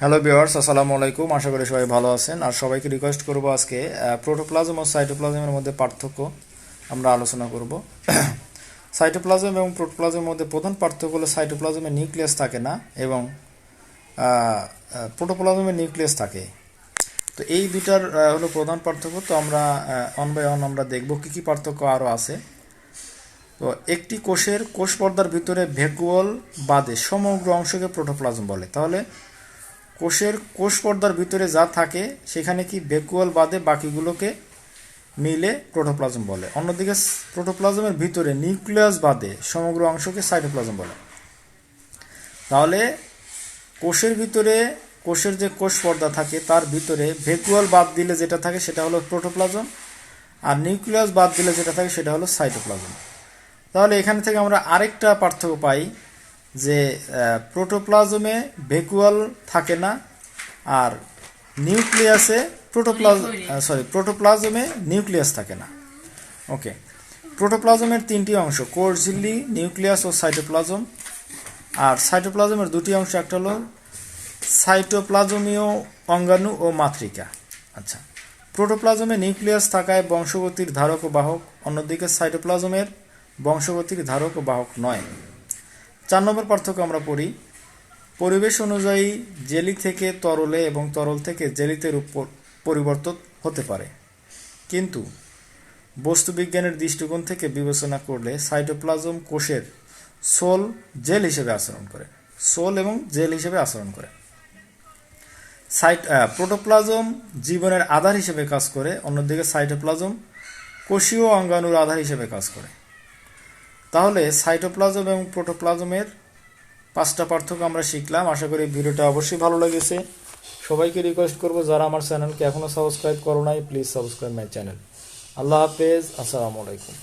Hello viewers আসসালামু আলাইকুম। আশা করি সবাই ভালো আছেন। আর সবাইকে রিকোয়েস্ট করব আজকে প্রোটোপ্লাজম ও সাইটোপ্লাজমের মধ্যে পার্থক্য আমরা আলোচনা করব। সাইটোপ্লাজম এবং প্রোটোপ্লাজমের মধ্যে প্রধান পার্থক্য হলো সাইটোপ্লাজমে নিউক্লিয়াস থাকে না এবং প্রোটোপ্লাজমে নিউক্লিয়াস থাকে। তো এই দুইটার আহ, হলো প্রধান পার্থক্য। তো আমরা অন বাই অন আমরা দেখব কী কী পার্থক্য আরও আছে। তো একটি কোষের কোষ পর্দার ভিতরে ভ্যাকুয়াল বাদে সমগ্র অংশকে প্রোটোপ্লাজম বলে। তাহলে কোষের কোষ পর্দার ভিতরে যা থাকে, সেখানে কি ভ্যাকুয়াল বাদে বাকিগুলোকে মিলে প্রোটোপ্লাজম বলে। অন্যদিকে প্রোটোপ্লাজমের ভিতরে নিউক্লিয়াস বাদে সমগ্র অংশকে সাইটোপ্লাজম বলে। তাহলে কোষের ভিতরে কোষের যে কোষ পর্দা থাকে, তার ভিতরে ভ্যাকুয়াল বাদ দিলে যেটা থাকে সেটা হলো প্রোটোপ্লাজম, আর নিউক্লিয়াস বাদ দিলে যেটা থাকে সেটা হলো সাইটোপ্লাজম। তাহলে এখান থেকে আমরা আরেকটা পার্থক্য পাই। যে প্রোটোপ্লাজমে ভেকুয়াল থাকে না আর নিউক্লিয়াসে প্রোটোপ্লাজম সরি প্রোটোপ্লাজমে নিউক্লিয়াস থাকে না। ওকে প্রোটোপ্লাজমের তিনটি অংশ কোর ঝিল্লি নিউক্লিয়াস ও সাইটোপ্লাজম আর সাইটোপ্লাজমের দুটি অংশ একটা হলো সাইটোপ্লাজমীয় অঙ্গাণু ও মাতৃকা। আচ্ছা। প্রোটোপ্লাজমে নিউক্লিয়াস থাকায় বংশগতির ধারক ও বাহক অন্যদিকে সাইটোপ্লাজমের বংশগতির ধারক ও বাহক নয়। চার নম্বর পার্থক্য আমরা পড়ি, পরিবেশ অনুযায়ী জেলি থেকে তরলে এবং তরল থেকে জেলিতে রূপ পরিবর্তন হতে পারে। কিন্তু বস্তুবিজ্ঞানের দৃষ্টিকোণ থেকে বিবেচনা করলে সাইটোপ্লাজম কোষের সোল জেল হিসেবে আচরণ করে, সোল এবং জেল হিসেবে আচরণ করে। সাইট প্রোটোপ্লাজম জীবনের আধার হিসেবে কাজ করে, অন্যদিকে সাইটোপ্লাজম কোষীয় অঙ্গাণুর আধার হিসেবে কাজ করে। তাহলে সাইটোপ্লাজম এবং প্রোটোপ্লাজমের পাঁচটা পার্থক্য আমরা শিখলাম। আশা করি ভিডিওটা অবশ্যই ভালো লেগেছে। সবাইকে রিকোয়েস্ট করব, যারা আমার চ্যানেলকে এখনও সাবস্ক্রাইব করো নাই প্লিজ সাবস্ক্রাইব মাই চ্যানেল আল্লাহ হাফেজ, আসসালামু আলাইকুম।